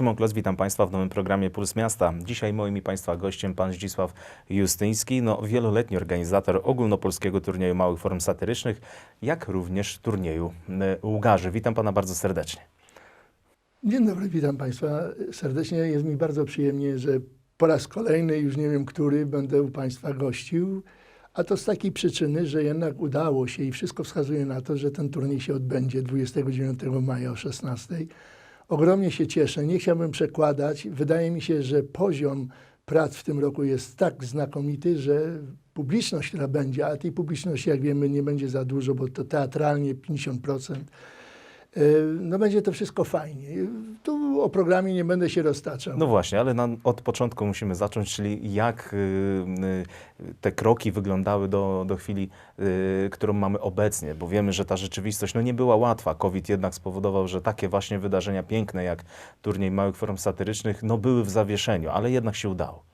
Szymon Klos, witam Państwa w nowym programie Puls Miasta. Dzisiaj moim i Państwa gościem pan Zdzisław Justyński, no, wieloletni organizator ogólnopolskiego turnieju małych form satyrycznych, jak również turnieju y, Łgarzy. Witam Pana bardzo serdecznie. Dzień dobry, witam Państwa serdecznie. Jest mi bardzo przyjemnie, że po raz kolejny, już nie wiem który, będę u Państwa gościł. A to z takiej przyczyny, że jednak udało się i wszystko wskazuje na to, że ten turniej się odbędzie 29 maja o 16. Ogromnie się cieszę. Nie chciałbym przekładać. Wydaje mi się, że poziom prac w tym roku jest tak znakomity, że publiczność, która będzie, a tej publiczności, jak wiemy, nie będzie za dużo, bo to teatralnie 50%. E, No będzie to wszystko fajnie. Tu o programie nie będę się roztaczał. No właśnie, ale na, od początku musimy zacząć, czyli jak y, y, te kroki wyglądały do, do chwili, y, którą mamy obecnie, bo wiemy, że ta rzeczywistość no, nie była łatwa. COVID jednak spowodował, że takie właśnie wydarzenia piękne jak turniej małych form satyrycznych no, były w zawieszeniu, ale jednak się udało.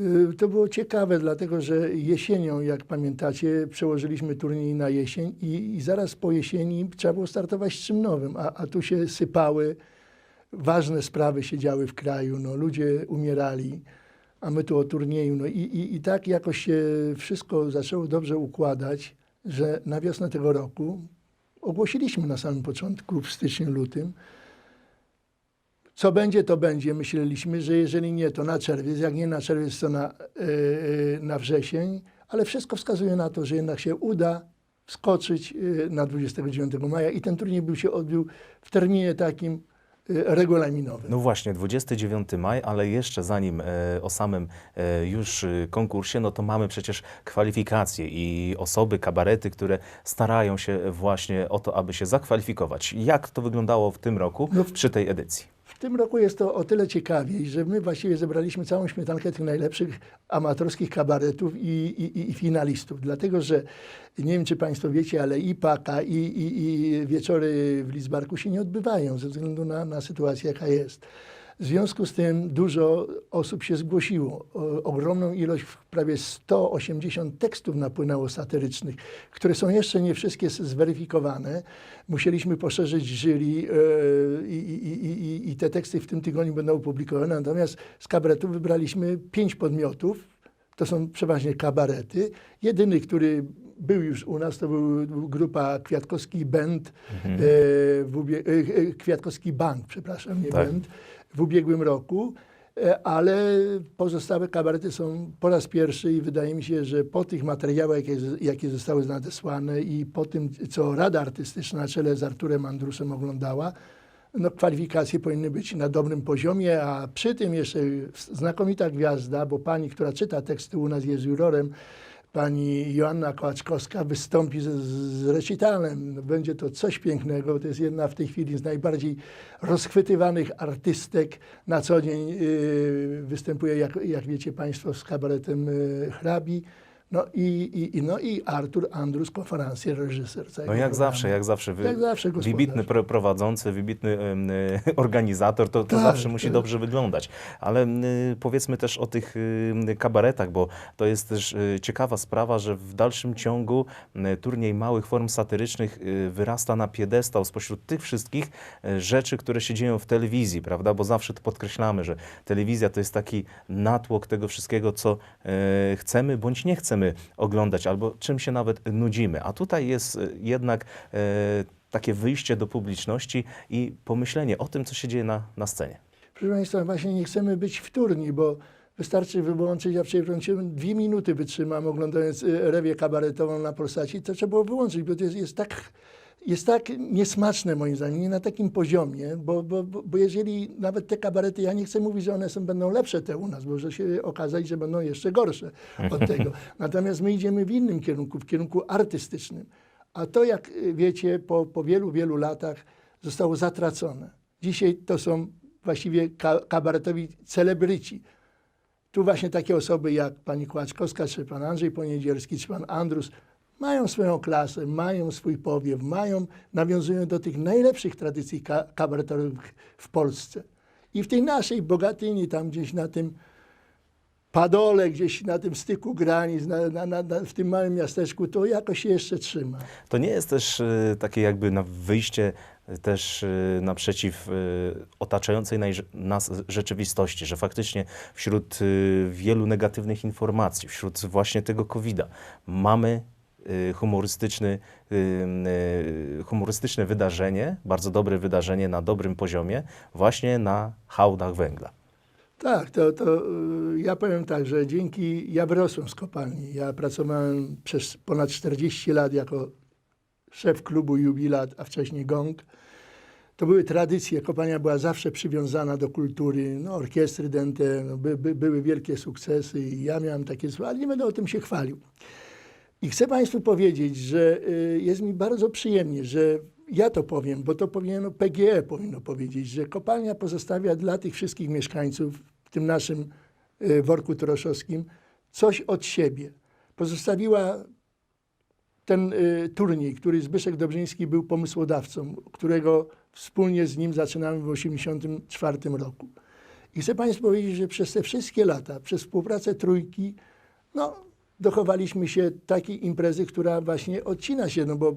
Y, To było ciekawe, dlatego że jesienią, jak pamiętacie, przełożyliśmy turniej na jesień i, i zaraz po jesieni trzeba było startować z czym nowym, a, a tu się sypały, ważne sprawy się działy w kraju, no, ludzie umierali, a my tu o turnieju. No, i, i, I tak jakoś się wszystko zaczęło dobrze układać, że na wiosnę tego roku ogłosiliśmy na samym początku, w styczniu, lutym, co będzie, to będzie. Myśleliśmy, że jeżeli nie, to na czerwiec, jak nie na czerwiec, to na, yy, na wrzesień, ale wszystko wskazuje na to, że jednak się uda wskoczyć yy, na 29 maja i ten turniej był się odbył w terminie takim yy, regulaminowym. No właśnie, 29 maj, ale jeszcze zanim e, o samym e, już e, konkursie, no to mamy przecież kwalifikacje i osoby, kabarety, które starają się właśnie o to, aby się zakwalifikować. Jak to wyglądało w tym roku No, przy tej edycji? Tym roku jest to o tyle ciekawiej, że my właściwie zebraliśmy całą śmietankę tych najlepszych amatorskich kabaretów i, i, i finalistów. Dlatego, że nie wiem, czy Państwo wiecie, ale i PAKA, i, i, i wieczory w Lidzbarku się nie odbywają ze względu na, na sytuację, jaka jest. W związku z tym dużo osób się zgłosiło. O, ogromną ilość, prawie 180 tekstów napłynęło satyrycznych, które są jeszcze nie wszystkie zweryfikowane. Musieliśmy poszerzyć jury e, i, i, i, i, te teksty w tym tygodniu będą opublikowane. Natomiast z kabaretów wybraliśmy pięć podmiotów. To są przeważnie kabarety. Jedyny, który był już u nas, to był grupa Kwiatkowski Band, e, w e, e, Kwiatkowski Bank, przepraszam, nie Tak. Band, w ubiegłym roku. E, Ale pozostałe kabarety są po raz pierwszy i wydaje mi się, że po tych materiałach, jakie, jakie zostały nadesłane i po tym, co Rada Artystyczna na czele z Arturem Andrusem oglądała, no, kwalifikacje powinny być na dobrym poziomie, a przy tym jeszcze znakomita gwiazda, bo pani, która czyta teksty u nas jest jurorem, pani Joanna Kołaczkowska wystąpi z, z recitalem. Będzie to coś pięknego. To jest jedna w tej chwili z najbardziej rozchwytywanych artystek. Na co dzień yy, występuje, jak, jak wiecie Państwo, z kabaretem yy, hrabi. No i, i, no i Artur Andrus, konferencjer, reżyser No jak zawsze, jak zawsze. Wy, Jak zawsze wybitny pro- prowadzący, wybitny y, organizator, to, to Tak, zawsze musi tak. dobrze wyglądać. Ale y, powiedzmy też o tych y, kabaretach, bo to jest też y, ciekawa sprawa, że w dalszym ciągu y, turniej małych form satyrycznych y, wyrasta na piedestał spośród tych wszystkich y, rzeczy, które się dzieją w telewizji, prawda? Bo zawsze to podkreślamy, że telewizja to jest taki natłok tego wszystkiego, co y, chcemy bądź nie chcemy oglądać, albo czym się nawet nudzimy. A tutaj jest y, jednak e, takie wyjście do publiczności i pomyślenie o tym, co się dzieje na, na scenie. Proszę Państwa, właśnie nie chcemy być wtórni, bo wystarczy wyłączyć, ja włączyłem, dwie minuty wytrzymam oglądając y, rewię kabaretową na Polsacie, to trzeba było wyłączyć, bo to jest, jest tak... Jest tak niesmaczne moim zdaniem, nie na takim poziomie, bo, bo, bo jeżeli nawet te kabarety, ja nie chcę mówić, że one są, będą lepsze te u nas, bo może się okazać, że będą jeszcze gorsze od tego. Natomiast my idziemy w innym kierunku, w kierunku artystycznym. A to, jak y, wiecie, po, po wielu, wielu latach zostało zatracone. Dzisiaj to są właściwie ka kabaretowi celebryci. Tu właśnie takie osoby jak pani Kłaczkowska, czy pan Andrzej Poniedzielski, czy pan Andrus mają swoją klasę, mają swój powiew, mają, nawiązują do tych najlepszych tradycji ka kabaretowych w Polsce. I w tej naszej Bogatyni, tam gdzieś na tym Padole, gdzieś na tym styku granic, na, na, na, w tym małym miasteczku, to jakoś się jeszcze trzyma. To nie jest też e, takie jakby na wyjście y, też y, naprzeciw y, otaczającej nas rzeczywistości, że faktycznie wśród y, wielu negatywnych informacji, wśród właśnie tego COVID-a mamy y, humorystyczny, y, y, humorystyczne wydarzenie, bardzo dobre wydarzenie na dobrym poziomie, właśnie na hałdach węgla. Tak, to, to y, ja powiem tak, że dzięki, ja wyrosłem z kopalni. Ja pracowałem przez ponad 40 lat jako szef klubu Jubilat, a wcześniej Gong. To były tradycje, kopalnia była zawsze przywiązana do kultury, no, orkiestry dente, no, by, by, były wielkie sukcesy i ja miałem takie ale nie będę o tym się chwalił. I chcę Państwu powiedzieć, że y, jest mi bardzo przyjemnie, że ja to powiem, bo to powinno PGE powinno powiedzieć, że kopalnia pozostawia dla tych wszystkich mieszkańców w tym naszym y, worku troszowskim coś od siebie. Pozostawiła ten y, turniej, który Zbyszek Dobrzyński był pomysłodawcą, którego wspólnie z nim zaczynamy w 1984 roku. I chcę Państwu powiedzieć, że przez te wszystkie lata, przez współpracę trójki, no, dochowaliśmy się takiej imprezy, która właśnie odcina się, no bo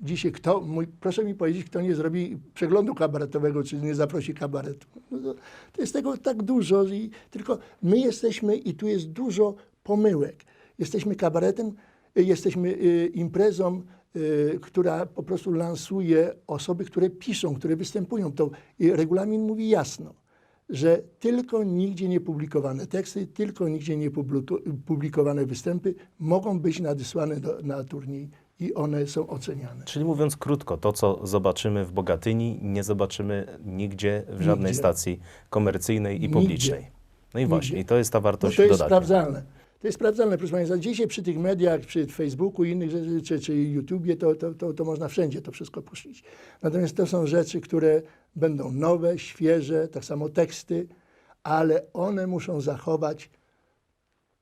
dzisiaj kto, mój, proszę mi powiedzieć, kto nie zrobi przeglądu kabaretowego, czy nie zaprosi kabaretu. No to, to jest tego tak dużo, i tylko my jesteśmy i tu jest dużo pomyłek. Jesteśmy kabaretem, y, jesteśmy y, imprezą, y, która po prostu lansuje osoby, które piszą, które występują. To y, regulamin mówi jasno że tylko nigdzie nie publikowane teksty, tylko nigdzie nie publikowane występy mogą być nadesłane do, na turniej i one są oceniane. Czyli mówiąc krótko, to co zobaczymy w Bogatyni, nie zobaczymy nigdzie w żadnej Nigdzie. stacji komercyjnej i Nigdzie. publicznej. No i właśnie, Nigdzie. i to jest ta No wartość to jest dodatnia. sprawdzalne. To jest sprawdzalne, proszę Państwa. Dzisiaj przy tych mediach, przy Facebooku i innych rzeczy, czy, czy YouTubie, to, to, to, to można wszędzie to wszystko puścić. Natomiast to są rzeczy, które będą nowe, świeże, tak samo teksty, ale one muszą zachować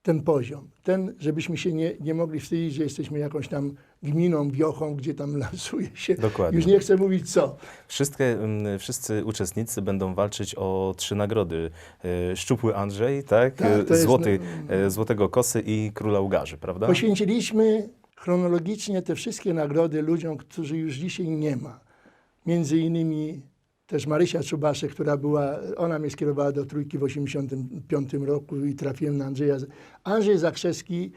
ten poziom. Ten, żebyśmy się nie, nie mogli wstydzić, że jesteśmy jakąś tam gminą, wiochą, gdzie tam lansuje się. Dokładnie. Już nie chcę mówić co. Wszystkie, mm, wszyscy uczestnicy będą walczyć o trzy nagrody. E, Szczupły Andrzej, tak? Tak, jest, Złoty, e, Złotego Kosy i Króla Ugarzy, prawda? Poświęciliśmy chronologicznie te wszystkie nagrody ludziom, którzy już dzisiaj nie ma. Między innymi też Marysia Czubaszek, która była, ona mnie skierowała do trójki w 85 roku i trafiłem na Andrzeja. Andrzej Zakrzewski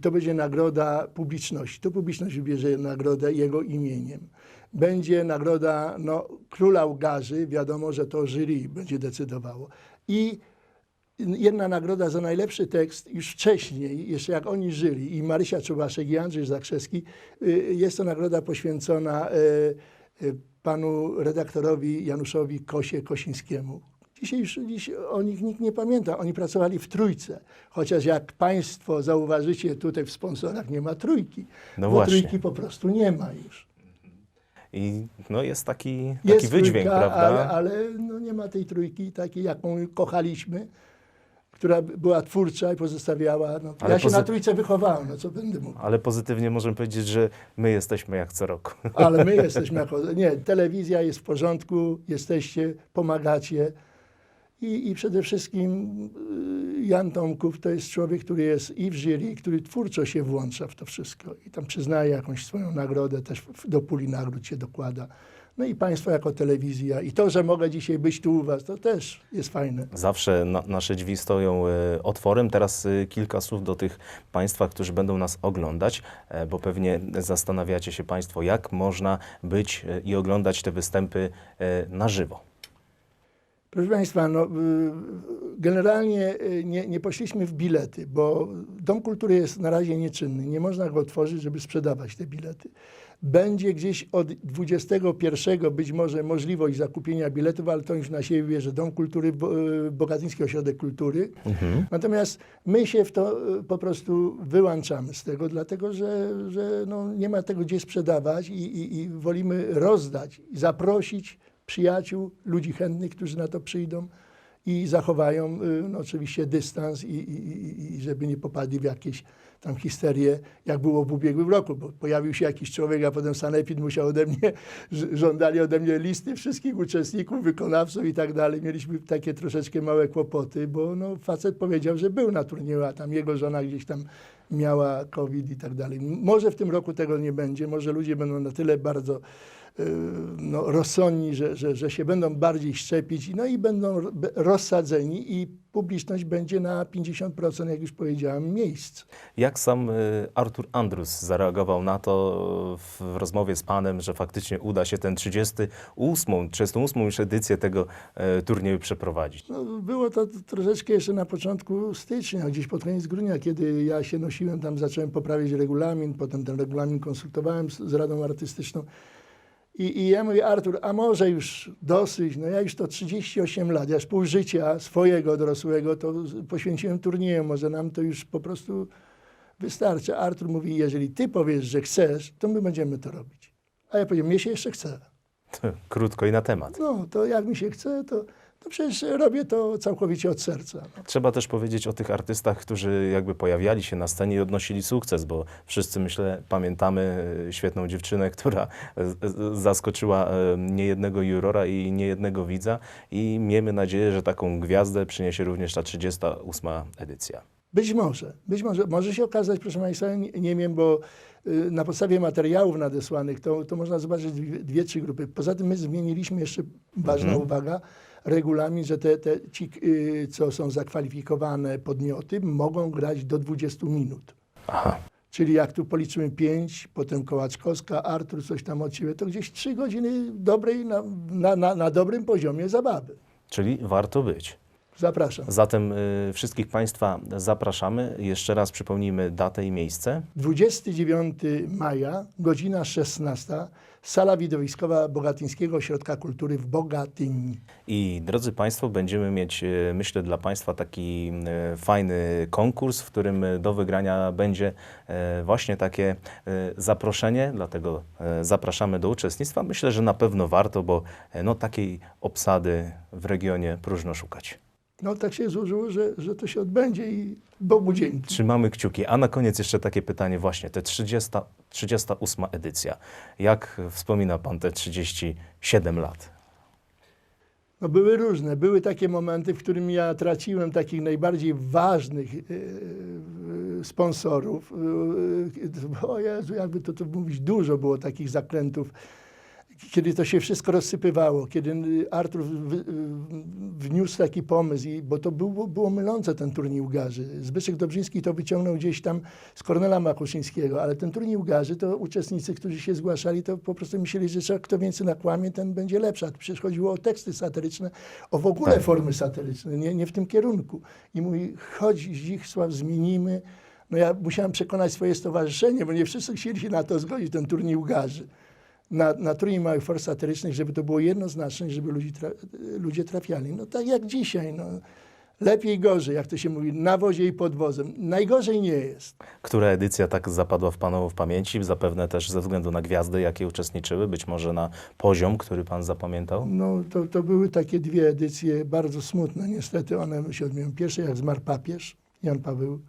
to będzie nagroda publiczności. To publiczność wybierze nagrodę jego imieniem. Będzie nagroda no, Króla Ugarzy, wiadomo, że to jury będzie decydowało. I jedna nagroda za najlepszy tekst już wcześniej, jeszcze jak oni żyli, i Marysia Czubaszek i Andrzej Zakrzewski, y, jest to nagroda poświęcona y, y, panu redaktorowi Januszowi Kosie Kosińskiemu. Dzisiaj już dziś o nich nikt nie pamięta. Oni pracowali w trójce. Chociaż jak państwo zauważycie, tutaj w sponsorach nie ma trójki. No bo właśnie. trójki po prostu nie ma już. I no jest taki, taki Jest wydźwięk, trójka, prawda? ale, ale no nie ma tej trójki takiej, jaką kochaliśmy, która była twórcza i pozostawiała. No, ja się na trójce wychowałem, no co będę mówił. Ale pozytywnie możemy powiedzieć, że my jesteśmy jak co roku. Ale my jesteśmy jako. Nie, telewizja jest w porządku, jesteście, pomagacie. I, I przede wszystkim y, Jan Tomków to jest człowiek, który jest i w jury, który twórczo się włącza w to wszystko. I tam przyznaje jakąś swoją nagrodę, też do puli nagród się dokłada. No i Państwo jako telewizja. I to, że mogę dzisiaj być tu u Was, to też jest fajne. Zawsze na, nasze drzwi stoją e, otworem. Teraz e, kilka słów do tych Państwa, którzy będą nas oglądać, e, bo pewnie zastanawiacie się Państwo, jak można być i oglądać te występy e, na żywo. Proszę Państwa, no, y, generalnie y, nie, nie poszliśmy w bilety, bo Dom Kultury jest na razie nieczynny. Nie można go otworzyć, żeby sprzedawać te bilety. Będzie gdzieś od 21 być może możliwość zakupienia biletów, ale to już na siebie bierze Dom Kultury, y, Bogatyński Ośrodek Kultury. Natomiast my się w to po prostu wyłączamy z tego, dlatego że, że no, nie ma tego gdzie sprzedawać i, i, i wolimy rozdać zaprosić przyjaciół, ludzi chętnych, którzy na to przyjdą i zachowają y, no, oczywiście dystans i, i, i, żeby nie popadli w jakieś tam histerię, jak było w ubiegłym roku, bo pojawił się jakiś człowiek, a potem Sanepid musiał ode mnie, żądali ode mnie listy wszystkich uczestników, wykonawców i tak dalej. Mieliśmy takie troszeczkę małe kłopoty, bo no, facet powiedział, że był na turnieju, a tam jego żona gdzieś tam miała COVID i tak dalej. Może w tym roku tego nie będzie, może ludzie będą na tyle bardzo no, rozsądni, że, że, że się będą bardziej szczepić, no i będą rozsadzeni i publiczność będzie na 50%, jak już powiedziałem, miejsc. Jak sam y, Artur Andrus zareagował na to w, w rozmowie z panem, że faktycznie uda się ten 38, 38 już edycję tego e, turnieju przeprowadzić? No, było to troszeczkę jeszcze na początku stycznia, gdzieś pod koniec grudnia, kiedy ja się nosiłem, tam zacząłem poprawiać regulamin, potem ten regulamin konsultowałem z, z Radą Artystyczną. I, I ja mówię, Artur, a może już dosyć, no ja już to 38 lat, ja już pół życia swojego dorosłego to poświęciłem turniejom, może nam to już po prostu wystarczy. Artur mówi, jeżeli ty powiesz, że chcesz, to my będziemy to robić. A ja powiedziałem, mnie się jeszcze chce. Krótko i na temat. No, to jak mi się chce, to, to przecież robię to całkowicie od serca. No. Trzeba też powiedzieć o tych artystach, którzy jakby pojawiali się na scenie i odnosili sukces, bo wszyscy, myślę, pamiętamy e, świetną dziewczynę, która zaskoczyła e, niejednego jurora i niejednego widza i miejmy nadzieję, że taką gwiazdę przyniesie również ta 38 edycja. Być może, być może. Może się okazać, proszę Państwa, nie, nie wiem, bo y, na podstawie materiałów nadesłanych to, to można zobaczyć dwie, dwie, trzy grupy. Poza tym my zmieniliśmy jeszcze, ważna Mhm. uwaga, regulamin, że te, te ci, y, co są zakwalifikowane podmioty, mogą grać do 20 minut. Aha. Czyli jak tu policzymy 5, potem Kołaczkowska, Artur, coś tam od siebie, to gdzieś 3 godziny dobrej, na, na, na, na dobrym poziomie zabawy. Czyli warto być. Zapraszam. Zatem y, wszystkich Państwa zapraszamy. Jeszcze raz przypomnijmy datę i miejsce. 29 maja, godzina 16, sala widowiskowa Bogatyńskiego Ośrodka Kultury w Bogatyni. I drodzy Państwo, będziemy mieć, e, myślę, dla Państwa taki e, fajny konkurs, w którym e, do wygrania będzie właśnie takie zaproszenie, dlatego zapraszamy do uczestnictwa. Myślę, że na pewno warto, bo no, takiej obsady w regionie próżno szukać. No tak się złożyło, że, że to się odbędzie i Bogu dzięki. Trzymamy kciuki. A na koniec jeszcze takie pytanie właśnie, te 30, 38 edycja. Jak wspomina Pan te 37 lat? No były różne. Były takie momenty, w którym ja traciłem takich najbardziej ważnych e, sponsorów. E, o Jezu, jakby to, to mówić, dużo było takich zakrętów. Kiedy to się wszystko rozsypywało, kiedy Artur wy- wniósł taki pomysł, i, bo to było, było mylące ten turniej Ugarzy. Zbyszek Dobrzyński to wyciągnął gdzieś tam z Kornela Makuszyńskiego, ale ten turniej Ugarzy, to uczestnicy, którzy się zgłaszali, to po prostu myśleli, że trzeba, kto więcej nakłamie, ten będzie lepszy. A przecież chodziło o teksty satyryczne, o w ogóle Tak. formy satyryczne, nie, nie w tym kierunku. I mówi, chodź Zdzisław, zmienimy. No ja musiałem przekonać swoje stowarzyszenie, bo nie wszyscy chcieli się na to zgodzić, ten turniej Ugarzy na, na turniej małych form satyrycznych, żeby to było jednoznaczne, żeby ludzi tra ludzie trafiali. No tak jak dzisiaj, no. Lepiej, gorzej, jak to się mówi, na wozie i pod wozem. Najgorzej nie jest. Która edycja tak zapadła w Panu w pamięci? Zapewne też ze względu na gwiazdy, jakie uczestniczyły, być może na poziom, który Pan zapamiętał? No to, to były takie dwie edycje bardzo smutne. Niestety one się odmieniły. Pierwsza jak zmarł papież, Jan Paweł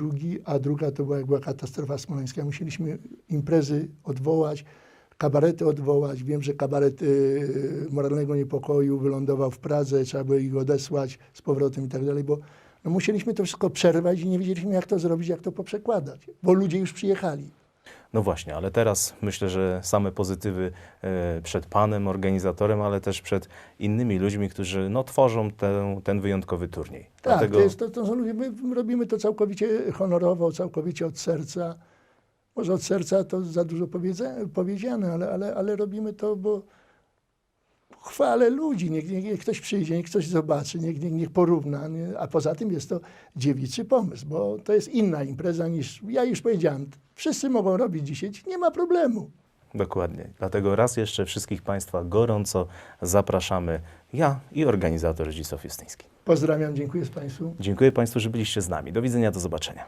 II, a druga to była jak była katastrofa smoleńska. Musieliśmy imprezy odwołać, kabarety odwołać. Wiem, że kabaret y, moralnego niepokoju wylądował w Pradze, trzeba było ich odesłać z powrotem i tak dalej, bo no, musieliśmy to wszystko przerwać i nie wiedzieliśmy, jak to zrobić, jak to poprzekładać, bo ludzie już przyjechali. No właśnie, ale teraz myślę, że same pozytywy e, przed Panem, organizatorem, ale też przed innymi ludźmi, którzy no, tworzą tę, ten wyjątkowy turniej. Tak, Dlatego to, jest, to, to są ludzie, my robimy to całkowicie honorowo, całkowicie od serca. Może od serca to za dużo powiedziane, ale, ale, ale robimy to, bo chwalę ludzi. Niech, niech, niech ktoś przyjdzie, niech ktoś zobaczy, niech, niech, niech porówna. Nie? A poza tym jest to dziewiczy pomysł, bo to jest inna impreza niż, ja już powiedziałem, wszyscy mogą robić dzisiaj, nie ma problemu. dokładnie. Dlatego raz jeszcze wszystkich Państwa gorąco zapraszamy. Ja i organizator Zdzisław Justyński. Pozdrawiam, dziękuję z Państwu. Dziękuję Państwu, że byliście z nami. Do widzenia, do zobaczenia.